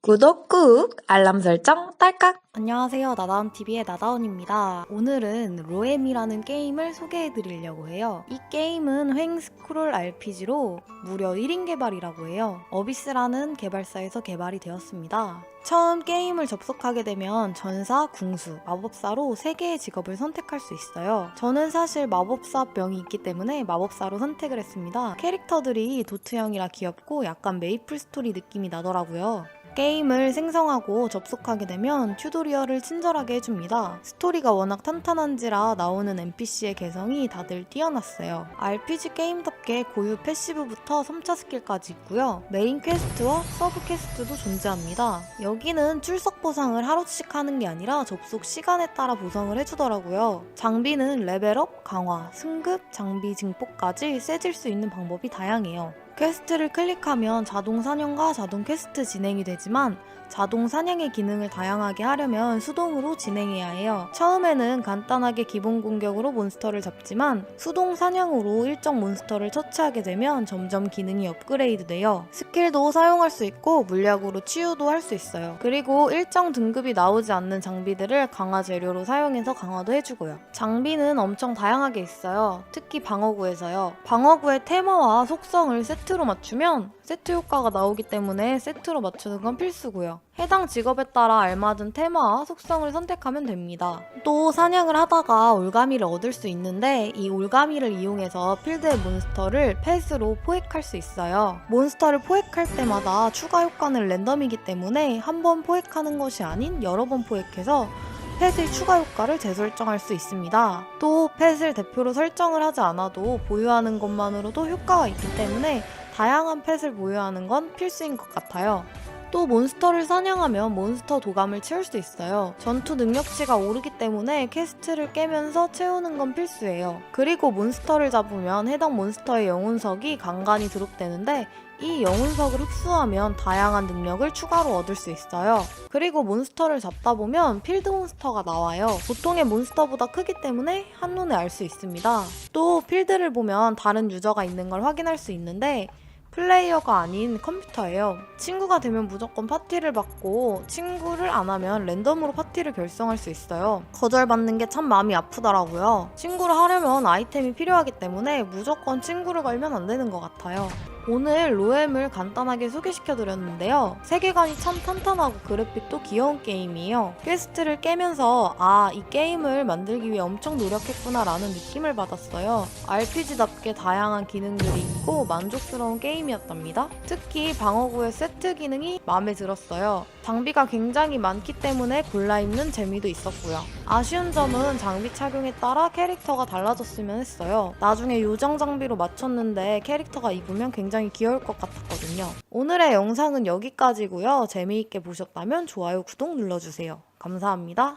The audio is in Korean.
구독 꾹, 알람 설정 딸깍. 안녕하세요. 나다운TV의 나다운입니다. 오늘은 로엠이라는 게임을 소개해 드리려고 해요. 이 게임은 횡 스크롤 RPG로 무려 1인 개발이라고 해요. 어비스라는 개발사에서 개발이 되었습니다. 처음 게임을 접속하게 되면 전사, 궁수, 마법사로 3개의 직업을 선택할 수 있어요. 저는 사실 마법사 병이 있기 때문에 마법사로 선택을 했습니다. 캐릭터들이 도트형이라 귀엽고 약간 메이플 스토리 느낌이 나더라고요. 게임을 생성하고 접속하게 되면 튜토리얼을 친절하게 해줍니다. 스토리가 워낙 탄탄한지라 나오는 NPC의 개성이 다들 뛰어났어요. RPG 게임답게 고유 패시브부터 3차 스킬까지 있고요. 메인 퀘스트와 서브 퀘스트도 존재합니다. 여기는 출석 보상을 하루씩 하는 게 아니라 접속 시간에 따라 보상을 해주더라고요. 장비는 레벨업, 강화, 승급, 장비 증폭까지 세질 수 있는 방법이 다양해요. 퀘스트를 클릭하면 자동 사냥과 자동 퀘스트 진행이 되지만 자동 사냥의 기능을 다양하게 하려면 수동으로 진행해야 해요. 처음에는 간단하게 기본 공격으로 몬스터를 잡지만 수동 사냥으로 일정 몬스터를 처치하게 되면 점점 기능이 업그레이드 돼요. 스킬도 사용할 수 있고 물약으로 치유도 할 수 있어요. 그리고 일정 등급이 나오지 않는 장비들을 강화 재료로 사용해서 강화도 해주고요. 장비는 엄청 다양하게 있어요. 특히 방어구에서요. 방어구의 테마와 속성을 세트 로 맞추면 세트 효과가 나오기 때문에 세트로 맞추는 건 필수고요. 해당 직업에 따라 알맞은 테마와 속성을 선택하면 됩니다. 또 사냥을 하다가 올가미를 얻을 수 있는데 이 올가미를 이용해서 필드의 몬스터를 펫으로 포획할 수 있어요. 몬스터를 포획할 때마다 추가 효과는 랜덤이기 때문에 한 번 포획하는 것이 아닌 여러 번 포획해서 펫의 추가 효과를 재설정할 수 있습니다. 또 펫을 대표로 설정을 하지 않아도 보유하는 것만으로도 효과가 있기 때문에 다양한 펫을 보유하는 건 필수인 것 같아요. 또 몬스터를 사냥하면 몬스터 도감을 채울 수 있어요. 전투 능력치가 오르기 때문에 퀘스트를 깨면서 채우는 건 필수예요. 그리고 몬스터를 잡으면 해당 몬스터의 영혼석이 간간히 드롭되는데 이 영혼석을 흡수하면 다양한 능력을 추가로 얻을 수 있어요. 그리고 몬스터를 잡다 보면 필드 몬스터가 나와요. 보통의 몬스터보다 크기 때문에 한눈에 알 수 있습니다. 또 필드를 보면 다른 유저가 있는 걸 확인할 수 있는데 플레이어가 아닌 컴퓨터예요. 친구가 되면 무조건 파티를 받고 친구를 안 하면 랜덤으로 파티를 결성할 수 있어요. 거절받는 게 참 마음이 아프더라고요. 친구를 하려면 아이템이 필요하기 때문에 무조건 친구를 걸면 안 되는 것 같아요. 오늘 로엠을 간단하게 소개시켜 드렸는데요. 세계관이 참 탄탄하고 그래픽도 귀여운 게임이에요. 퀘스트를 깨면서 아, 이 게임을 만들기 위해 엄청 노력했구나라는 느낌을 받았어요. RPG답게 다양한 기능들이 있고 만족스러운 게임이었답니다. 특히 방어구의 세트 기능이 마음에 들었어요. 장비가 굉장히 많기 때문에 골라 입는 재미도 있었고요. 아쉬운 점은 장비 착용에 따라 캐릭터가 달라졌으면 했어요. 나중에 요정 장비로 맞췄는데 캐릭터가 입으면 굉장히 귀여울 것 같았거든요. 오늘의 영상은 여기까지고요. 재미있게 보셨다면 좋아요, 구독 눌러주세요. 감사합니다.